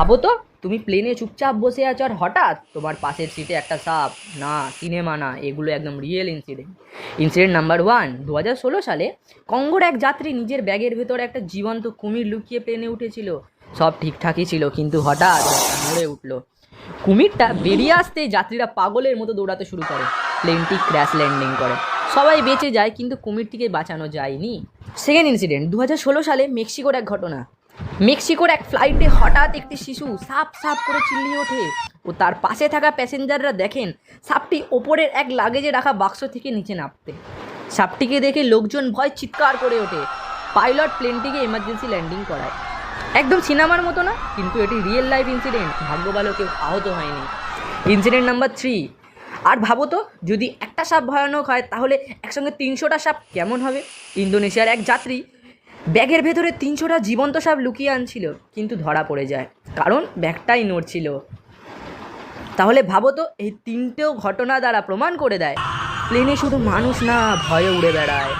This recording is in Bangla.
ভাবো তো, তুমি প্লেনে চুপচাপ বসে আছো আর হঠাৎ তোমার পাশের সিটে একটা সাপ। না সিনেমা না, এগুলো একদম real incident incident number one দু হাজার ষোলো সালে কঙ্গোর এক যাত্রী নিজের ব্যাগের ভেতরে একটা জীবন্ত কুমির লুকিয়ে প্লেনে উঠেছিল। সব ঠিকঠাকই ছিল, কিন্তু হঠাৎ নড়ে উঠল। কুমিরটা বেরিয়ে আসতে যাত্রীরা পাগলের মতো দৌড়াতে শুরু করে। প্লেনটি ক্র্যাশ ল্যান্ডিং করে। সবাই বেঁচে যায়, কিন্তু কুমিরটিকে বাঁচানো যায়নি। সেকেন্ড ইনসিডেন্ট দু হাজার ষোলো সালে মেক্সিকোর এক ঘটনা। মেক্সিকোর এক ফ্লাইটে হঠাৎ একটি শিশু সাপ সাপ করে চিল্লিয়ে ওঠে ও তার পাশে থাকা প্যাসেঞ্জাররা দেখেন সাপটি ওপরের এক লাগেজে রাখা বাক্স থেকে নিচে নামতে। সাপটিকে দেখে লোকজন ভয় চিৎকার করে ওঠে। পাইলট প্লেনটিকে এমার্জেন্সি ল্যান্ডিং করায়। একদম সিনেমার মতো না, কিন্তু এটি রিয়েল লাইফ ইনসিডেন্ট ভাগ্য ভালো কেউ আহত হয়নি। ইনসিডেন্ট নাম্বার থ্রি আর ভাবো তো, যদি একটা সাপ ভয়ানক হয়, তাহলে একসঙ্গে তিনশোটা সাপ কেমন হবে? ইন্দোনেশিয়ার এক যাত্রী ব্যাগের ভেতরে তিনশোটা জীবন্ত সাপ লুকিয়ে আনছিল, কিন্তু ধরা পড়ে যায়। কারণ ব্যাগটাই নড়ছিল। তাহলে ভাবো তো, এই তিনটেও ঘটনা দ্বারা প্রমাণ করে দেয়। প্লেনে শুধু মানুষ না, ভয়ে উড়ে বেড়ায়।